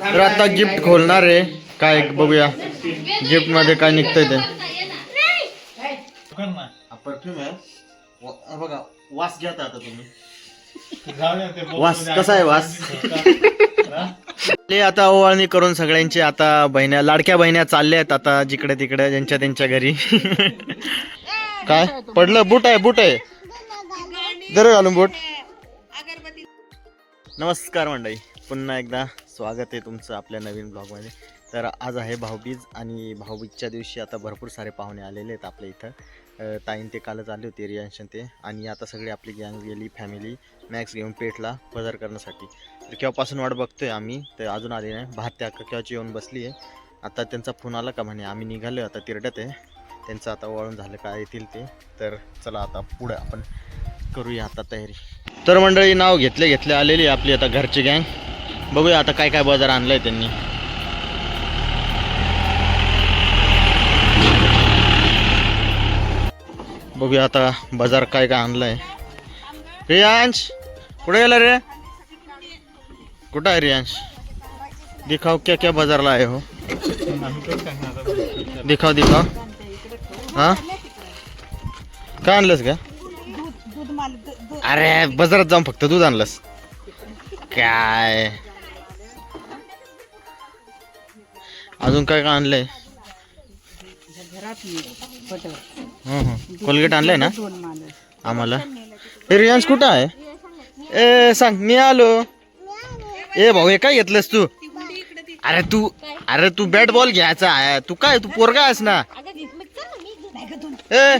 तर आता गिफ्ट खोलणार आहे. काय बघूया. गिफ्टमध्ये काय निघतंय ते. परफ्यूम आहे. बघा वास घ्या आता तुम्ही. वास कसा आहे वास? आता ओवाळणी करून सगळ्यांची आता बहिण्या लाडक्या बहिण्या चालल्या आहेत आता जिकडे तिकडे ज्यांच्या त्यांच्या घरी. काय? पडलं? बूट आहे बूट आहे. जर घालून बूट. नमस्कार मंडळी. पुन्हा एकदा. स्वागत आहे तुमचं आपल्या नवीन ब्लॉगमध्ये. तर आज आहे भाऊबीज आणि भाऊबीजच्या दिवशी आता भरपूर सारे पाहुणे आलेले आहेत आपल्या इथं. ताईन ते कालच आले होते रियांशन ते. आणि आता सगळी आपली गँग गेली फॅमिली मॅक्स घेऊन पेठला बाजार करण्यासाठी. तर केव्हापासून वाट बघतोय आम्ही तर अजून आले नाही. भात त्या केव्हाची येऊन बसली आहे. आता त्यांचा फोन आला का म्हणे आम्ही निघालो आता तिरडत आहे. त्यांचं आता वळून झालं काय येतील ते. तर चला आता पुढं आपण करूया आता तयारी. तर मंडळी नाव घेतले घेतले आलेली आहे आपली आता घरची गँग बघूया आता काय काय बाजार आणलाय त्यांनी. बघूया आता बाजार काय काय आणलाय. रियांश कुठे गेला रे? कुठं आहे रियांश? दिखाव क्या क्या बाजारला आहे हो. दिखाव दिखाव. हा? काय आणलंस का अरे बाजारात जाऊन फक्त दूध आणलंस. काय? अजून काय काय आणलंय? हं, हं. कोलगेट आणलंय ना? आम्हाला. ए रियांश कुठं आहे? ए सांग मी आलो. ए भाऊ हे काय घेतलंस तू? अरे तू अरे तू बॅट बॉल घ्यायचा आहे. तू काय तू पोरगा आहेस ना? ए.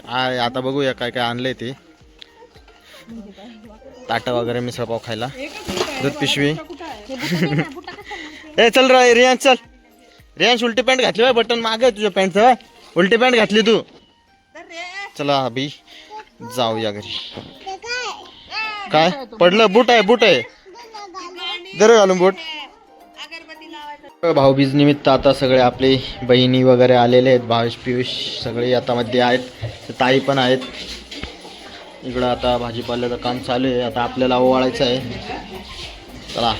काय आता बघूया काय काय आणलंय ते. ताट वगैरे मिसळपाव खायला. दूध पिशवी. ए चल रे रियांश चल. रियांश उलटी पॅन्ट घातली बाय बटन माग आहे तुझ्या पॅन्टचं उलटी पॅन्ट घातली तू. चला अभि. जाऊया घरी. काय? पडलं? बूट आहे बूट आहे. दर घालून बूट. भाऊबीज निमित्त आता सगळे आपले बहिणी वगैरे आलेले आहेत भावेश पियुष सगळे आता मध्ये आहेत. ताई पण आहेत. इकडं आता भाजीपाल्याचं काम चालू आहे आता आपल्याला ओवाळायचं आहे. चला.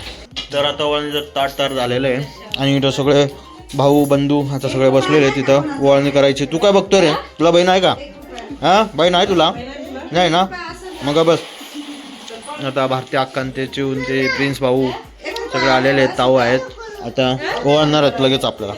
तर आता ओवाळणीचं ताट तर झालेलं आहे. आणि इथं सगळे भाऊ बंधू आता सगळे बसलेले आहेत तिथं ओवाळणी करायची. तू काय बघतो रे? तुला बहीण आहे का? हां? बहीण आहे तुला? नाही ना? मग बस. आता भारतीय अक्कान ते चिवून ते प्रिन्स भाऊ सगळे आलेले आहेत ताऊ आहेत. आता ओळणार आहेत लगेच आपल्याला.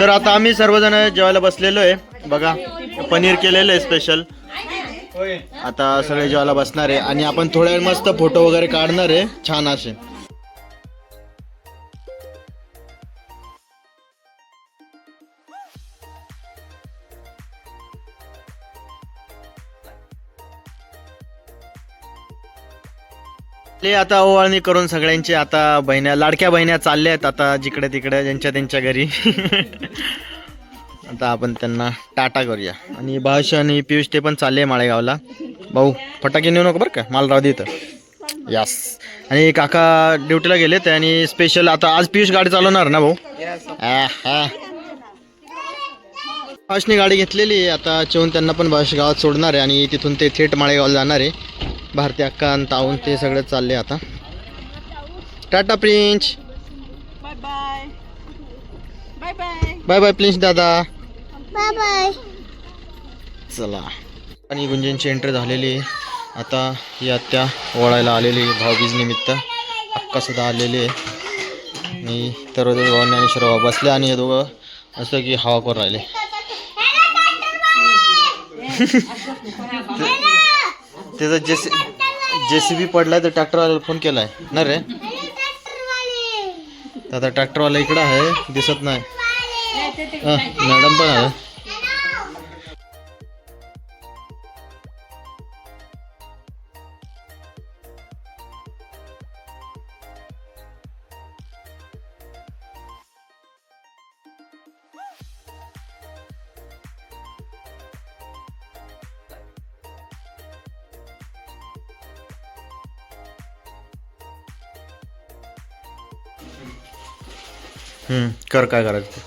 तर आता आम्ही सर्वजण जेवायला बसलेलो आहे. बघा पनीर केलेलं आहे स्पेशल आता सगळे जेवायला बसणार आहे. आणि आपण थोड्या मस्त फोटो वगैरे काढणार आहे. छान असे. ते आता ओवाळणी करून सगळ्यांची आता बहिण्या लाडक्या बहिण्या चालल्या आहेत आता जिकडे तिकडे ज्यांच्या त्यांच्या घरी. आता आपण त्यांना टाटा करूया. आणि भाष आणि पियुष ते पण चालले माळेगावला. भाऊ फटाके नेऊ नको बरं का? मालराव दे इथं. यास आणि काका ड्युटीला गेलेत आणि स्पेशल आता आज पियुष गाडी चालवणार ना भाऊ? आ, हा गाडी घेतलेली आहे. आता चेवून त्यांना पण भाष गावात सोडणार आहे आणि तिथून ते थेट माळेगावला जाणार आहे. भारती अक्का आणि ताऊन ते सगळे चालले आता tata prince bye bye bye bye bye bye prince दादा बाय बाय चला आणि गुंजनची एंट्री झालेली आहे आता ही आत्या ओळायला आलेली भाऊबीज निमित्त अक्का सुद्धा आलेली आहे आणि तर भाऊ ज्ञानेश्वर भाऊ बसले आणि हे दोघं असं की हवा करून राहिले त्याचा जेसी जे सी बी पडलाय तर ट्रॅक्टरवाल्याला फोन केलाय. ना रे? आता ट्रॅक्टरवाला इकडं आहे दिसत नाही. हा, मॅडम पण आहे. कर काय करायचं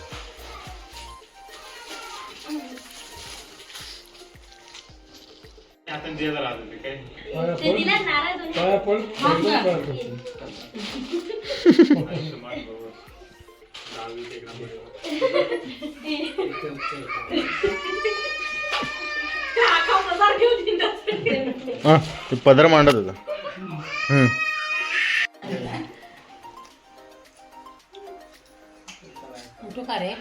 ते पदर मांडत होता. हम्म. करणार आहे.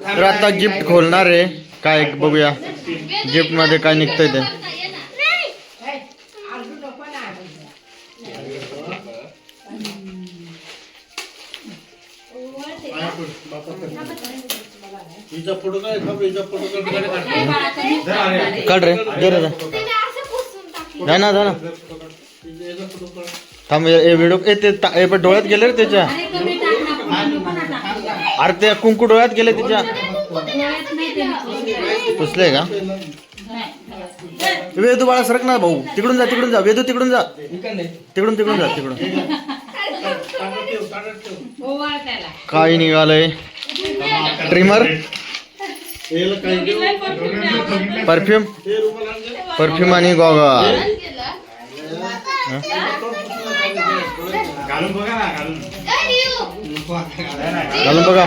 तर आता गिफ्ट खोलणार आहे. काय बघूया. गिफ्टमध्ये काय निघतंय ते. हे रे दे रे. जा. ना जा ना. थांब हे व्हिडिओ ए ते ता- ए, पण डोळ्यात गेले रे त्याच्या. अरे कमी टाक ना पण नको ना टाकू. अरे ते कुंकू डोळ्यात गेले तिच्या डोळ्यात नाही ते नको. पुसले का? नाही. वेदू बाळा सरक ना भाऊ. तिकडून जा तिकडून जा. वेदू तिकडून जा. तिकडून तिकडून जा तिकडून. ओवाळ त्याला काय निघालंय ट्रिमर परफ्यूम परफ्यूम आणि गॉगल घालून बघा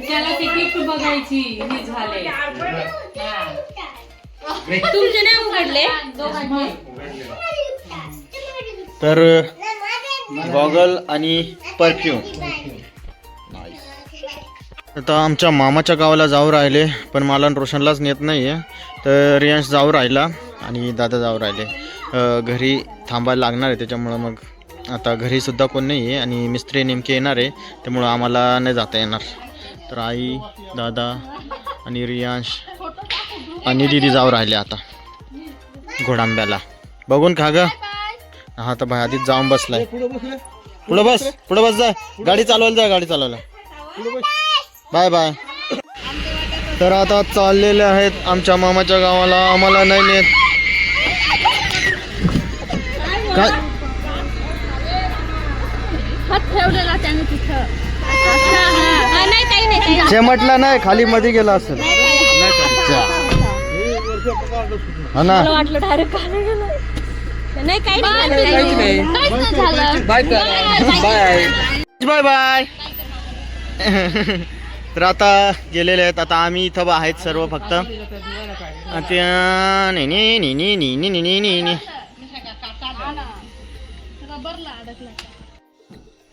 त्याला तिकीट बघायची ही झाले. तुमचे नाही उघडले? तर गॉगल आणि परफ्यूम आता आमच्या मामाच्या गावाला जाऊ राहिले पण मला रोशनलाच नेत नाही आहे तर रियांश जाऊ राहिला आणि दादा जाऊ राहिले. घरी थांबायला लागणार आहे त्याच्यामुळं मग आता घरीसुद्धा कोण नाही आहे आणि मिस्त्री नेमके येणार आहे त्यामुळं आम्हाला नाही जाता येणार. तर आई दादा आणि रियांश आणि दिदी जाऊ राहिले आता घोडांब्याला. बघून खा ग. हा तर भाई आधीच जाऊन बसलाय. पुढं बस पुढं बस जा. गाडी चालवायला जा गाडी चालवायला. Bye bye. तर आता चाललेले आहेत आमच्या मामाच्या गावाला. आम्हाला नाही नेत. काय? शेमटला नाही खाली मध्ये गेला असेल. बाय. बाय. Bye bye. तर आता गेलेले आहेत आता आम्ही इथं आहेत सर्व फक्त.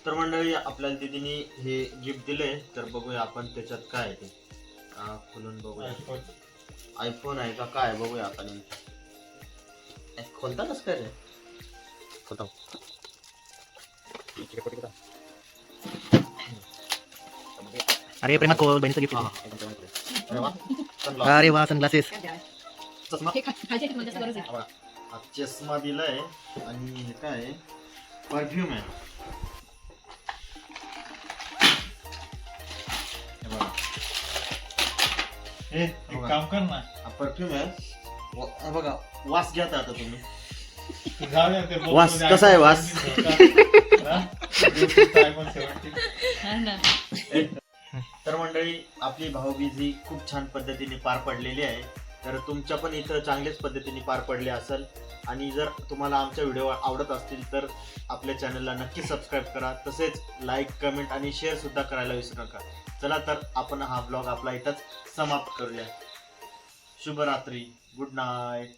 तर मंडळी आपल्याला दिदीनी हे गिफ्ट दिले. तर बघूया आपण त्याच्यात काय आहे ते. खोलून बघूया. आयफोन आहे का काय बघूया आपण खोलतातच काय रे? खोलता. Are you primakul? Bain sa gift. Ah. Are you sunglasses? Chasma. perfume. Eh, kamu kan lah. Perfume. Apa? Was jatuh atau tuh? Was, kasai was. तर मंडळी आपली भाऊबीज ही खूप छान पद्धतीने पार पडलेली आहे. तर तुमच्या पण इथं चांगल्याच पद्धतीने पार पडले असेल. आणि जर तुम्हाला आमच्या व्हिडिओ आवडत असतील तर आपल्या चॅनलला नक्की सबस्क्राईब करा. तसेच लाईक कमेंट आणि शेअर सुद्धा करायला विसरू नका. चला तर आपण हा ब्लॉग आपला इथंच समाप्त करूया. शुभरात्री. Good night.